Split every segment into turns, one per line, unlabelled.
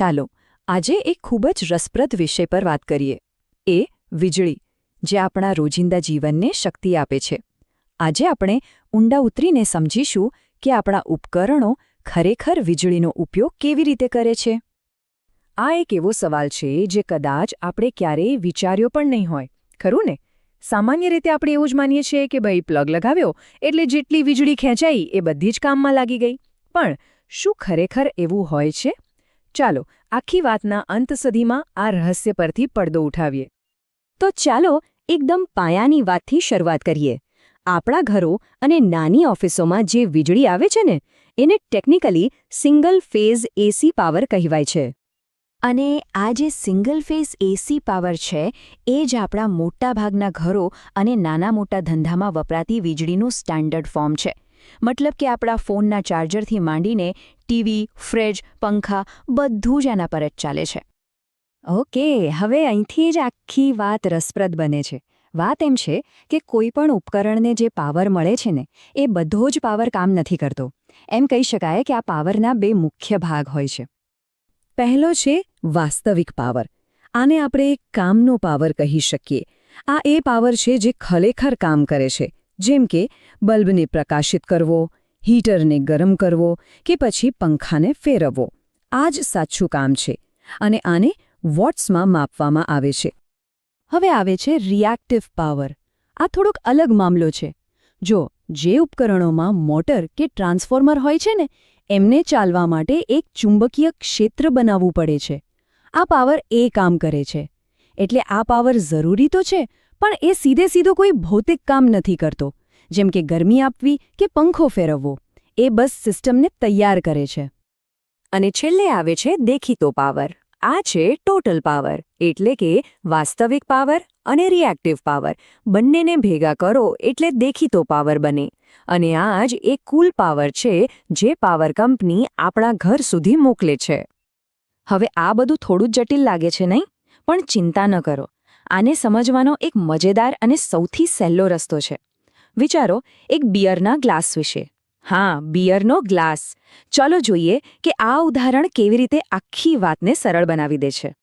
ચાલો, આજે એક ખૂબ જ રસપ્રદ વિષય પર વાત કરીએ. એ, વીજળી, જે આપણા રોજિંદા જીવનને શક્તિ આપે છે. આજે આપણે ઊંડા ઉતરીને સમજીશું કે આપણા ઉપકરણો ખરેખર વીજળીનો ઉપયોગ કેવી રીતે કરે છે. આ એક એવો સવાલ છે જે કદાચ આપણે ક્યારેય વિચાર્યો પણ નહીં હોય, ખરું ને? સામાન્ય રીતે આપણે એવું જ માનીએ છીએ કે ભાઈ પ્લગ લગાવ્યો એટલે જેટલી વીજળી ખેંચાઈ એ બધી જ કામમાં લાગી ગઈ. પણ શું ખરેખર એવું હોય છે? ચાલો, આખી વાતના અંત સુધીમાં આ રહસ્ય પરથી પડદો ઉઠાવીએ. તો ચાલો, એકદમ પાયાની વાતથી શરૂઆત કરીએ. આપણા ઘરો અને નાની ઓફિસોમાં જે વીજળી આવે છે ને, એને technically single phase AC power કહેવાય છે. અને આ જે સિંગલ ફેઝ એસી પાવર છે, એ જ આપણા મોટાભાગના ઘરો અને નાના મોટા ધંધામાં વપરાતી વીજળીનું સ્ટાન્ડર્ડ ફોર્મ છે. મતલબ કે આપણા ફોનના ચાર્જરથી માંડીને ટીવી, ફ્રિજ, પંખા બધું જ એના પર જ ચાલે છે. ઓકે, હવે અહીંથી જ આખી વાત રસપ્રદ બને છે. વાત એમ છે કે કોઈ પણ ઉપકરણને જે પાવર મળે છે ને, એ બધો જ પાવર કામ નથી કરતો. એમ કહી શકાય કે આ પાવરના બે મુખ્ય ભાગ હોય છે. પહેલો છે વાસ્તવિક પાવર. આને આપણે કામનો પાવર કહી શકીએ. આ એ પાવર છે જે ખરેખર કામ કરે છે. જેમ કે બલ્બને પ્રકાશિત કરવો, હીટરને ગરમ કરવો કે પછી પંખાને ફેરવવો. આ જ સાચું કામ છે અને આને વોટ્સમાં માપવામાં આવે છે. હવે આવે છે રિએક્ટિવ પાવર. આ થોડોક અલગ મામલો છે. જો જે ઉપકરણોમાં મોટર કે ટ્રાન્સફોર્મર હોય છે ને, એમને ચાલવા માટે એક ચુંબકીય ક્ષેત્ર બનાવવું પડે છે. આ પાવર એ કામ કરે છે. એટલે આ પાવર જરૂરી તો છે પણ એ સીધે સીધો કોઈ ભૌતિક કામ નથી કરતો, જેમ કે ગરમી આપવી કે પંખો ફેરવવો. એ બસ સિસ્ટમને તૈયાર કરે છે. અને છેલ્લે આવે છે દેખીતો પાવર. આ છે ટોટલ પાવર, એટલે કે વાસ્તવિક પાવર અને રિએક્ટિવ પાવર. બંનેને ભેગા કરો એટલે દેખીતો પાવર બને. અને આ જ એક કુલ પાવર છે જે પાવર કંપની આપણા ઘર સુધી મોકલે છે. હવે આ બધું થોડું જટિલ લાગે છે નહીં? પણ ચિંતા ન કરો. આને સમજવાનો એક મજેદાર અને સૌથી સહેલો રસ્તો છે. વિચારો, એક બિયરના ગ્લાસ વિશે. હા, બિયરનો ગ્લાસ. ચલો જોઈએ કે આ ઉદાહરણ કેવી રીતે આખી વાતને સરળ બનાવી દે છે.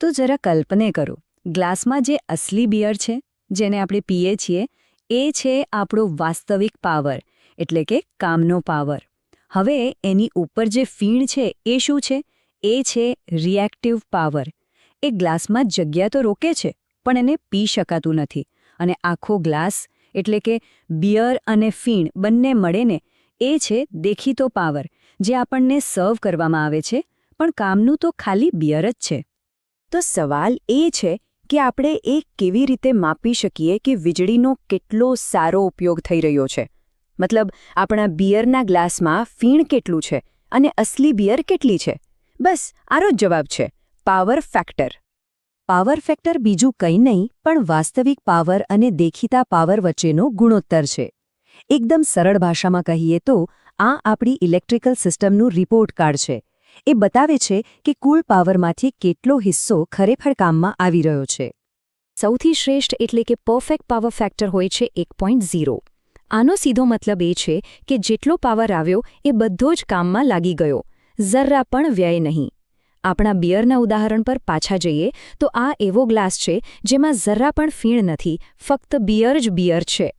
તો જરા કલ્પને કરો, ગ્લાસમાં જે અસલી બિયર છે, જેને આપણે પીએ છીએ, એ છે આપણો વાસ્તવિક પાવર, એટલે કે કામનો પાવર. હવે એની ઉપર જે ફીણ છે, એ શું છે? એ છે રિએક્ટિવ પાવર. એ ગ્લાસમાં જગ્યા તો રોકે છે, પણ એને પી શકાતું નથી. અને આખો ગ્લાસ, એટલે કે બિયર અને ફીણ બંને મળેને, એ છે દેખીતો પાવર, જે આપણને સર્વ કરવામાં આવે છે, પણ કામનું તો ખાલી બિયર જ છે. તો સવાલ એ છે કે આપણે એ કેવી રીતે માપી શકીએ કે વીજળીનો કેટલો સારો ઉપયોગ થઈ રહ્યો છે? મતલબ, આપણા બિયરના ગ્લાસમાં ફીણ કેટલું છે અને અસલી બિયર કેટલી છે? બસ, આરો જ જવાબ છે. Power factor. પાવર ફેક્ટર બીજું કંઈ નહીં, પણ વાસ્તવિક પાવર અને દેખીતા પાવર વચ્ચેનો ગુણોત્તર છે. એકદમ સરળ ભાષામાં કહીએ તો, આ આપણી ઇલેક્ટ્રિકલ સિસ્ટમનું રિપોર્ટ કાર્ડ છે. એ બતાવે છે કે કુલ પાવરમાંથી કેટલો હિસ્સો ખરેખર કામમાં આવી રહ્યો છે. સૌથી શ્રેષ્ઠ એટલે કે પરફેક્ટ પાવર ફેક્ટર હોય છે એક આનો સીધો મતલબ એ છે કે જેટલો પાવર આવ્યો એ બધો જ કામમાં લાગી ગયો. જરા પણ વ્યય નહીં. આપણા બિયરના ઉદાહરણ પર પાછા જઈએ, તો આ એવો ગ્લાસ છે જેમાં જરા પણ ફીણ નથી, ફક્ત બિયર જ બિયર છે.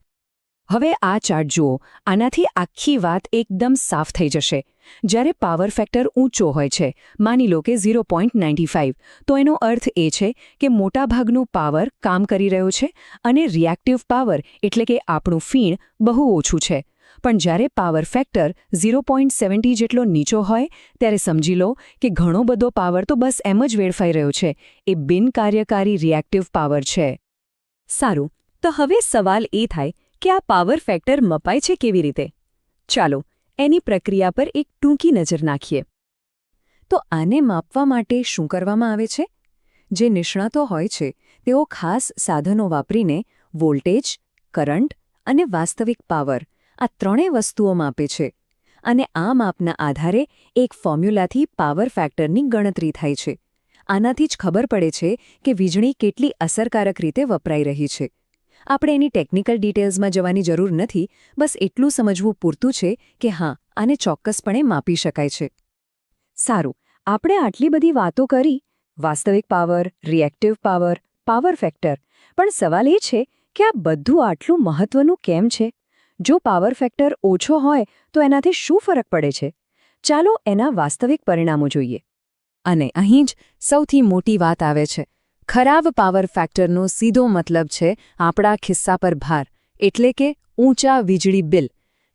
હવે આ ચાર્ટ જુઓ, આનાથી આખી વાત એકદમ સાફ થઈ જશે. જ્યારે પાવર ફેક્ટર ઊંચો હોય છે, માની લો કે ઝીરો તો એનો અર્થ એ છે કે મોટાભાગનું પાવર કામ કરી રહ્યો છે અને રિએક્ટિવ પાવર એટલે કે આપણું ફીણ બહુ ઓછું છે. પણ જ્યારે પાવર ફેક્ટર ઝીરો જેટલો નીચો હોય, ત્યારે સમજી લો કે ઘણો બધો પાવર તો બસ એમ જ વેડફાઈ રહ્યો છે. એ બિનકાર્યકારી રિએક્ટિવ પાવર છે. સારું, તો હવે સવાલ એ થાય કે આ પાવર ફેક્ટર મપાય છે કેવી રીતે? ચાલો, એની પ્રક્રિયા પર એક ટૂંકી નજર નાખીએ. તો આને માપવા માટે શું કરવામાં આવે છે? જે નિષ્ણાતો હોય છે, તેઓ ખાસ સાધનો વાપરીને વોલ્ટેજ, કરંટ અને વાસ્તવિક પાવર આ ત્રણેય વસ્તુઓ માપે છે. અને આ માપના આધારે એક ફોર્મ્યુલાથી પાવર ફેક્ટરની ગણતરી થાય છે. આનાથી જ ખબર પડે છે કે વીજળી કેટલી અસરકારક રીતે વપરાઈ રહી છે. આપણે એની ટેકનિકલ ડિટેલ્સમાં જવાની જરૂર નથી, બસ એટલું સમજવું પૂરતું છે કે હા, આને ચોક્કસપણે માપી શકાય છે. સારું, આપણે આટલી બધી વાતો કરી, વાસ્તવિક power, reactive power power factor, પણ સવાલ એ છે કે આ બધું આટલું મહત્વનું કેમ છે? જો પાવર ફેક્ટર ઓછો હોય, તો એનાથી શું ફરક પડે છે? ચાલો એના વાસ્તવિક પરિણામો જોઈએ. અને અહીં જ સૌથી મોટી વાત આવે છે. ખરાબ પાવર ફેક્ટરનો સીધો મતલબ છે આપણા ખિસ્સા પર ભાર, એટલે કે ઊંચા વીજળી બિલ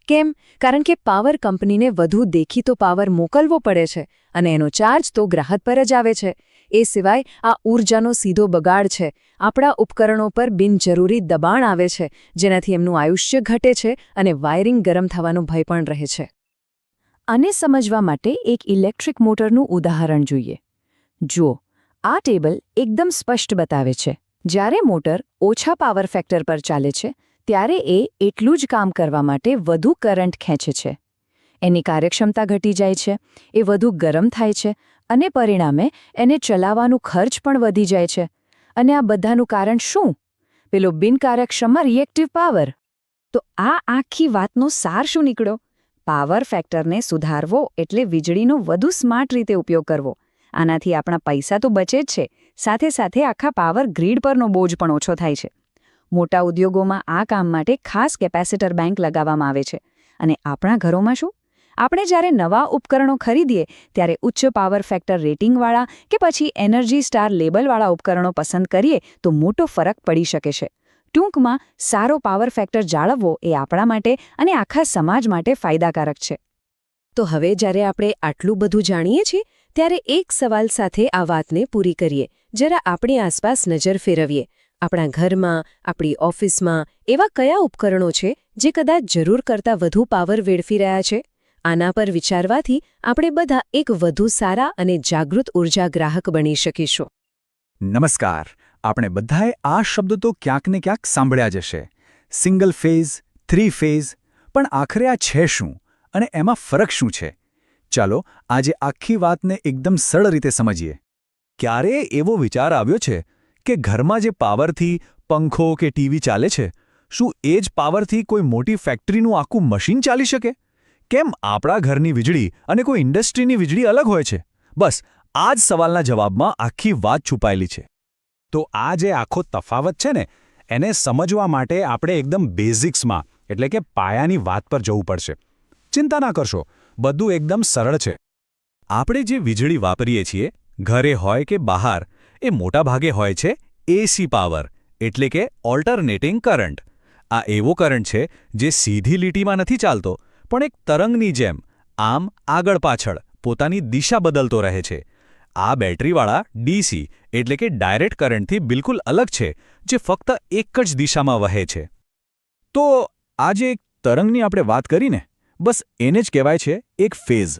કેમ? કારણ કે પાવર કંપનીને વધુ દેખીતો પાવર મોકલવો પડે છે અને એનો ચાર્જ તો ગ્રાહક પર જ આવે છે. એ સિવાય આ ઊર્જાનો સીધો બગાડ છે. આપણા ઉપકરણો પર બિનજરૂરી દબાણ આવે છે, જેનાથી એમનું આયુષ્ય ઘટે છે અને વાયરિંગ ગરમ થવાનો ભય પણ રહે છે. આને સમજવા માટે એક ઇલેક્ટ્રિક મોટરનું ઉદાહરણ જોઈએ. જુઓ, આ ટેબલ એકદમ સ્પષ્ટ બતાવે છે. જ્યારે મોટર ઓછા પાવર ફેક્ટર પર ચાલે છે, ત્યારે એ એટલું જ કામ કરવા માટે વધુ કરંટ ખેંચે છે. એની કાર્યક્ષમતા ઘટી જાય છે, એ વધુ ગરમ થાય છે અને પરિણામે એને ચલાવવાનું ખર્ચ પણ વધી જાય છે. અને આ બધાનું કારણ શું? પેલો બિનકાર્યક્ષમ રિએક્ટિવ પાવર તો આ આખી વાતનો સાર શું નીકળ્યો? પાવર ફેક્ટરને સુધારવો એટલે વીજળીનો વધુ સ્માર્ટ રીતે ઉપયોગ કરવો. આનાથી આપણા પૈસા તો બચે જ છે, સાથે સાથે આખા પાવર ગ્રીડ પરનો બોજ પણ ઓછો થાય છે. મોટા ઉદ્યોગોમાં આ કામ માટે ખાસ કેપેસિટર બેંક લગાવવામાં આવે છે. અને આપણા ઘરોમાં શું? આપણે જ્યારે નવા ઉપકરણો ખરીદીએ, ત્યારે ઉચ્ચ પાવર ફેક્ટર રેટિંગવાળા કે પછી એનર્જી સ્ટાર લેબલવાળા ઉપકરણો પસંદ કરીએ, તો મોટો ફરક પડી શકે છે. ટૂંકમાં, સારો પાવર ફેક્ટર જાળવવો એ આપણા માટે અને આખા સમાજ માટે ફાયદાકારક છે. તો હવે જ્યારે આપણે આટલું બધું જાણીએ છીએ, ત્યારે એક સવાલ સાથે આ વાતને પૂરી કરીએ. જરા આપણી આસપાસ નજર ફેરવીએ. આપણા ઘરમાં, આપણી ઓફિસમાં એવા કયા ઉપકરણો છે, જે કદાચ જરૂર કરતાં વધુ પાવર વેડફી રહ્યા છે? આના પર વિચારવાથી આપણે બધા એક વધુ સારા અને જાગૃત ઊર્જા ગ્રાહક બની શકીશું.
નમસ્કાર. આપણે બધાએ આ શબ્દ તો ક્યાંક ને ક્યાંક સાંભળ્યા જ હશે. સિંગલ ફેઝ થ્રી ફેઝ પણ આખરે આ છે શું? અને એમાં ફરક શું છે? ચાલો આજે આખી વાતને એકદમ સરળ રીતે સમજીએ. ક્યારે એવો વિચાર આવ્યો છે કે ઘરમાં જે પાવરથી પંખો કે ટીવી ચાલે છે, શું એ જ પાવરથી કોઈ મોટી ફેક્ટરીનું આખું મશીન ચાલી શકે? કેમ આપણા ઘરની વીજળી અને કોઈ ઇન્ડસ્ટ્રીની વીજળી અલગ હોય છે? બસ, આ જ સવાલના જવાબમાં આખી વાત છુપાયેલી છે. તો આ જે આખો તફાવત છે ને, એને સમજવા માટે આપણે એકદમ બેઝિક્સમાં, એટલે કે પાયાની વાત પર જવું પડશે. ચિંતા ના કરશો, બધું એકદમ સરળ છે. આપણે જે વીજળી વાપરીએ છીએ, ઘરે હોય કે બહાર, એ મોટાભાગે હોય છે એસી પાવર, એટલે કે ઓલ્ટરનેટિંગ કરંટ. આ એવો કરંટ છે જે સીધી લીટીમાં નથી ચાલતો પણ એક તરંગની જેમ, આમ આગળ પાછળ, પોતાની દિશા બદલતો રહે છે. આ બેટરીવાળા ડીસી એટલે કે ડાયરેક્ટ કરંટથી બિલકુલ અલગ છે, જે ફક્ત એક જ દિશામાં વહે છે. તો આ જે એક તરંગની આપણે વાત કરીને, બસ એને જ કહેવાય છે એક ફેઝ.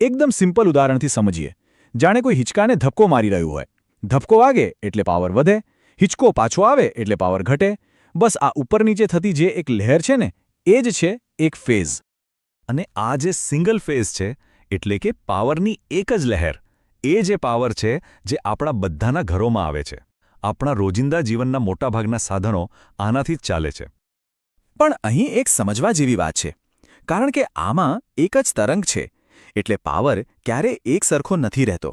એકદમ સિમ્પલ ઉદાહરણથી સમજીએ. જાણે કોઈ હિંચકાને ધક્કો મારી રહ્યું હોય. ધબકો વાગે એટલે પાવર વધે, હિંચકો પાછો આવે એટલે પાવર ઘટે. બસ આ ઉપર નીચે થતી જે એક લહેર છે ને, એ જ છે એક ફેઝ. અને આ જે સિંગલ ફેઝ છે, એટલે કે પાવરની એક જ લહેર, એ જે પાવર છે, જે આપણા બધાના ઘરોમાં આવે છે. આપણા રોજિંદા જીવનના મોટાભાગના સાધનો આનાથી જ ચાલે છે. પણ અહીં એક સમજવા જેવી વાત છે, કારણ કે આમાં એક જ તરંગ છે, એટલે પાવર ક્યારે એક સરખો નથી રહેતો.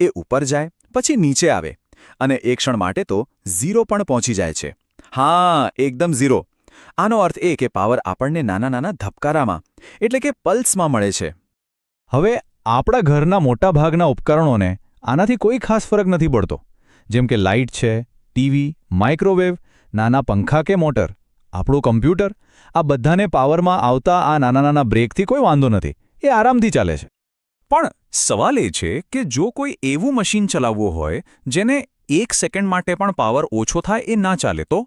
એ ઉપર જાય, પછી નીચે આવે, અને એક ક્ષણ માટે તો ઝીરો પણ પહોંચી જાય છે. હા, એકદમ ઝીરો આનો અર્થ એ કે પાવર આપણને નાના નાના ધબકારામાં, એટલે કે પલ્સમાં મળે છે. હવે આપણા ઘરના મોટાભાગના ઉપકરણોને આનાથી કોઈ ખાસ ફરક નથી પડતો. જેમ કે લાઇટ છે, ટીવી, માઇક્રોવેવ, નાના પંખા કે મોટર, આપણું કમ્પ્યુટર, આ બધાને પાવરમાં આવતા આ નાના નાના બ્રેકથી કોઈ વાંધો નથી. એ આરામથી ચાલે છે. પણ સવાલ એ છે કે જો કોઈ એવું મશીન ચલાવવું હોય, જેને એક સેકન્ડ માટે પણ પાવર ઓછો થાય એ ના ચાલે તો?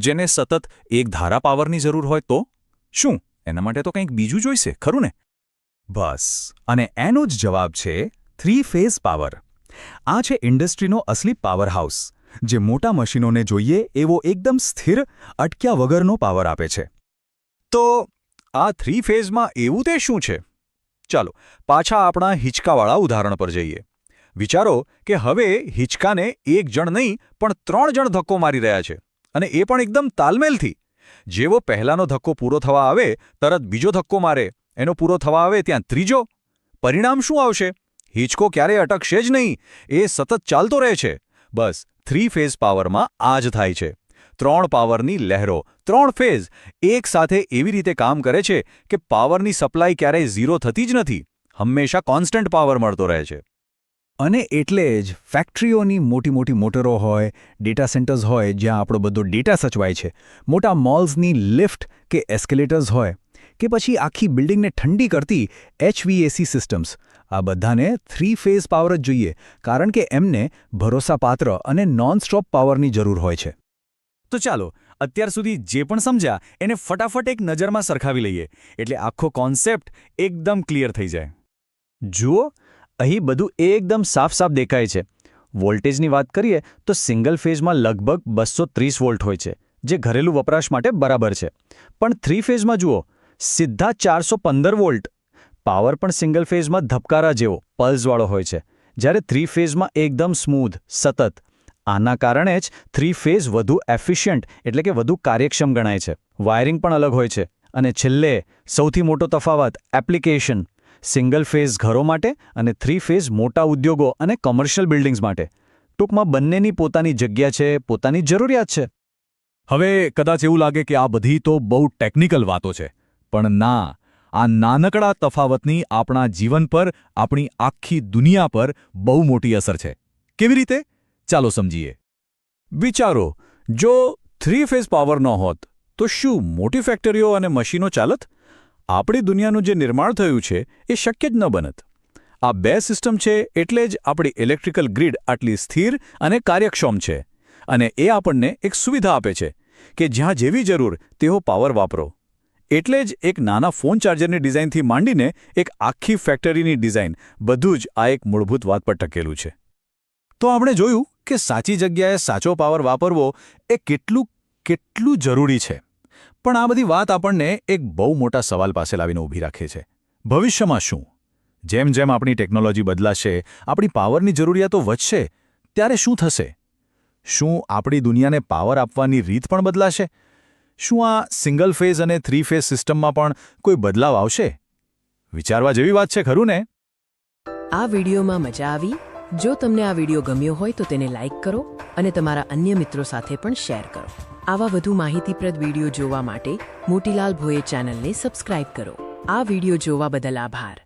જેને સતત એક ધારા પાવરની જરૂર હોય તો? શું? એના માટે તો કંઈક બીજું જોઈશે, ખરું ને? બસ. અને એનો જ જવાબ છે થ્રી ફેઝ પાવર. આ છે ઇન્ડસ્ટ્રીનો અસલી પાવરહાઉસ, જે મોટા મશીનોને જોઈએ એવો એકદમ સ્થિર, અટક્યા વગરનો પાવર આપે છે. તો આ થ્રી ફેઝમાં એવું તે શું છે? ચાલો, પાછા આપણા હિંચકાવાળા ઉદાહરણ પર જઈએ. વિચારો કે હવે હિંચકાને એક જણ નહીં, પણ ત્રણ જણ ધક્કો મારી રહ્યા છે. અને એ પણ એકદમ તાલમેલથી. જેવો પહેલાનો ધક્કો પૂરો થવા આવે, તરત બીજો ધક્કો મારે. એનો પૂરો થવા આવે ત્યાં ત્રીજો. પરિણામ શું આવશે? હિંચકો ક્યારેય અટકશે જ નહીં. એ સતત ચાલતો રહે છે. બસ થ્રી ફેઝ પાવરમાં આ જ થાય છે. ત્રણ પાવરની લહેરો. ત્રણ ફેઝ એક સાથે એવી રીતે કામ કરે છે કે પાવરની સપ્લાય ક્યારેય ઝીરો થતી જ નથી. હંમેશા કોન્સ્ટન્ટ પાવર મળતો રહે છે. અને એટલે જ ફેક્ટરીઓની મોટી મોટી મોટરો હોય ડેટા સેન્ટર્સ હોય, જ્યાં આપણો બધો ડેટા સચવાય છે, મોટા મોલ્સની લિફ્ટ કે એસ્કેલેટર્સ હોય, કે પછી આખી બિલ્ડિંગને ઠંડી કરતી એચવીએસી સિસ્ટમ્સ આ બધાને થ્રી ફેઝ પાવર જ જોઈએ, કારણ કે એમને ભરોસાપાત્ર અને નોન સ્ટોપ પાવરની જરૂર હોય છે. તો ચાલો, અત્યાર સુધી જે પણ સમજ્યા, એને ફટાફટ એક નજરમાં સરખાવી લઈએ, એટલે આખો કોન્સેપ્ટ એકદમ ક્લિયર થઈ જાય. જુઓ અહીં બધું એકદમ સાફ સાફ દેખાય છે. વોલ્ટેજની વાત કરીએ તો સિંગલ ફેઝમાં લગભગ બસો ત્રીસ વોલ્ટ હોય છે, જે ઘરેલું વપરાશ માટે બરાબર છે. પણ થ્રી ફેઝમાં જુઓ, સીધા ચારસો પંદર વોલ્ટ. પાવર પણ સિંગલ ફેઝમાં ધબકારા જેવો, પલ્સવાળો હોય છે. જ્યારે થ્રી ફેઝમાં એકદમ સ્મૂધ, સતત. આના કારણે જ થ્રી ફેઝ વધુ એફિશિયન્ટ, એટલે કે વધુ કાર્યક્ષમ ગણાય છે. વાયરિંગ પણ અલગ હોય છે. અને છેલ્લે, સૌથી મોટો તફાવત, એપ્લિકેશન. સિંગલ ફેઝ ઘરો માટે અને થ્રી ફેઝ મોટા ઉદ્યોગો અને કોમર્શિયલ બિલ્ડિંગ્સ માટે. ટૂંકમાં બંનેની પોતાની જગ્યા છે, પોતાની જરૂરિયાત છે.
હવે કદાચ એવું લાગે કે આ બધી તો બહુ ટેકનિકલ વાતો છે, પણ ના, આ નાનકડા તફાવતની આપણા જીવન પર, આપણી આખી દુનિયા પર બહુ મોટી અસર છે. કેવી રીતે? ચાલો સમજીએ.
વિચારો, જો થ્રી ફેઝ પાવર ન હોત, તો શું મોટી ફેક્ટરીઓ અને મશીનો ચાલત? આપણી દુનિયાનું જે નિર્માણ થયું છે, એ શક્ય જ ન બનત. આ બે સિસ્ટમ છે એટલે જ આપણી ઇલેક્ટ્રિકલ ગ્રીડ આટલી સ્થિર અને કાર્યક્ષમ છે. અને એ આપણને એક સુવિધા આપે છે કે જ્યાં જેવી જરૂર તેવો પાવર વાપરો. એટલે જ એક નાના ફોન ચાર્જરની ડિઝાઇનથી માંડીને એક આખી ફેક્ટરીની ડિઝાઇન બધું જ આ એક મૂળભૂત વાત પર ટકેલું છે. તો આપણે જોયું કે સાચી જગ્યાએ સાચો પાવર વાપરવો એ કેટલું કેટલું જરૂરી છે. પણ આ બધી વાત આપણને એક બહુ મોટા સવાલ પાસે લાવીને ઊભી રાખે છે. ભવિષ્યમાં શું? જેમ જેમ આપણી ટેકનોલોજી બદલાશે, આપણી પાવરની જરૂરિયાતો વધશે, ત્યારે શું થશે? શું આપણી દુનિયાને પાવર આપવાની રીત પણ બદલાશે? શું આ સિંગલ ફેઝ અને થ્રી ફેઝ સિસ્ટમમાં પણ કોઈ બદલાવ આવશે? વિચારવા જેવી વાત છે, ખરું ને?
આ વિડીયોમાં મજા આવી? જો તમને આ વીડિયો ગમ્યો હોય તો તેને લાઇક કરો અને તમારા અન્ય મિત્રો સાથે પણ શેર કરો. આવા વધુ માહિતીપ્રદ વીડિયો જોવા માટે મોતીલાલ ભોએ ચેનલને સબસ્ક્રાઇબ કરો. આ વીડિયો જોવા બદલ આભાર.